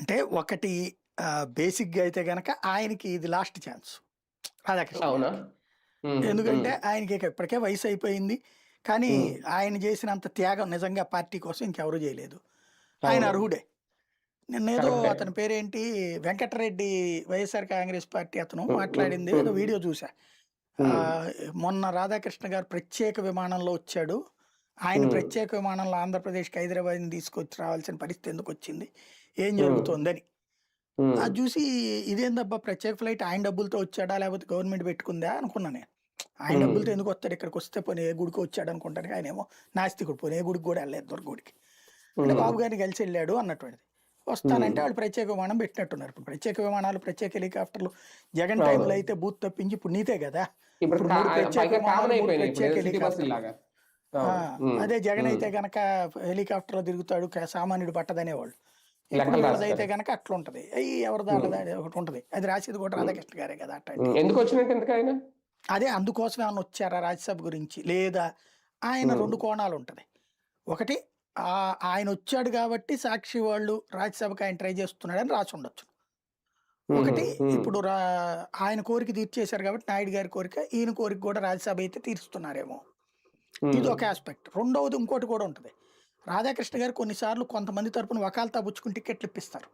అంటే ఒకటి బేసిక్గా అయితే గనక ఆయనకి ఇది లాస్ట్ ఛాన్స్. రాధాకృష్ణ అవునా? ఎందుకంటే ఆయనకి ఇప్పటికే వయసు అయిపోయింది. కానీ. ఆయన చేసినంత త్యాగం నిజంగా పార్టీ కోసం ఇంకెవరు చేయలేదు. ఆయన. అర్హుడే. నిన్నేదో. అతని పేరేంటి? వెంకటరెడ్డి వైఎస్ఆర్ కాంగ్రెస్ పార్టీ అతను మాట్లాడింది ఏదో. వీడియో చూసా మొన్న రాధాకృష్ణ గారు ప్రత్యేక విమానంలో వచ్చాడు. ఆయన ప్రత్యేక విమానంలో ఆంధ్రప్రదేశ్కి హైదరాబాద్ తీసుకొచ్చి రావాల్సిన పరిస్థితి ఎందుకు వచ్చింది ఏం జరుగుతోందని. అది చూసి ఇదేందబ్బా ప్రత్యేక ఫ్లైట్ ఆయన డబ్బులతో వచ్చాడా లేకపోతే గవర్నమెంట్ పెట్టుకుందా అనుకున్నా నేను. ఆయన డబ్బులతో ఎందుకు వస్తాడు? ఇక్కడికి వస్తే పోనీ ఏ గుడికి వచ్చాడు అనుకుంటాను ఆయన ఏమో నాస్తికుడు పోనీ ఏ గుడికి కూడా వెళ్ళలేదు దొర గుడికి. అంటే బాబు గారిని కలిసి వెళ్ళాడు అన్నటువంటిది. వస్తానంటే వాళ్ళు ప్రత్యేక విమానం పెట్టినట్టున్నారు. ఇప్పుడు ప్రత్యేక విమానాలు ప్రత్యేక హెలికాప్టర్లు జగన్ టైంలో అయితే బూత్ తప్పించి ఇప్పుడు నీతే కదా. ఇప్పుడు ప్రత్యేక విమానాలు ప్రత్యేక హెలికాప్టర్లు. అదే జగన్ అయితే గనక హెలికాప్టర్లో తిరుగుతాడు క- సామాన్యుడు పట్టదనేవాళ్ళు. రాస్తారు. గనక అట్లా ఉంటది అయ్యి ఉమ్, వాళ్ళది ఒకటి ఉంటది. అది రాసేది కూడా రాధాకృష్ణ గారే కదా ఎందుకు వచ్చినట్టు ఆయన? అదే అందుకోసం ఏమైనా వచ్చారా రాజ్యసభ గురించి? లేదా ఆయన రెండు కోణాలు ఉంటది. ఒకటి ఆ ఆయన వచ్చాడు కాబట్టి సాక్షి వాళ్ళు రాజ్యసభకి ఆయన ట్రై చేస్తున్నాడని రాసి ఉండొచ్చు. ఒకటి ఇప్పుడు రా ఆయన కోరిక తీర్చేశారు కాబట్టి నాయుడు గారి కోరిక ఈయన కోరిక కూడా రాజ్యసభ అయితే తీరుస్తున్నారేమో. ఇది ఒక ఆస్పెక్ట్. రెండవది ఇంకోటి కూడా ఉంటుంది. రాధాకృష్ణ గారు కొన్నిసార్లు కొంతమంది తరపున వకాలతా పుచ్చుకుని టికెట్లు ఇప్పిస్తారు.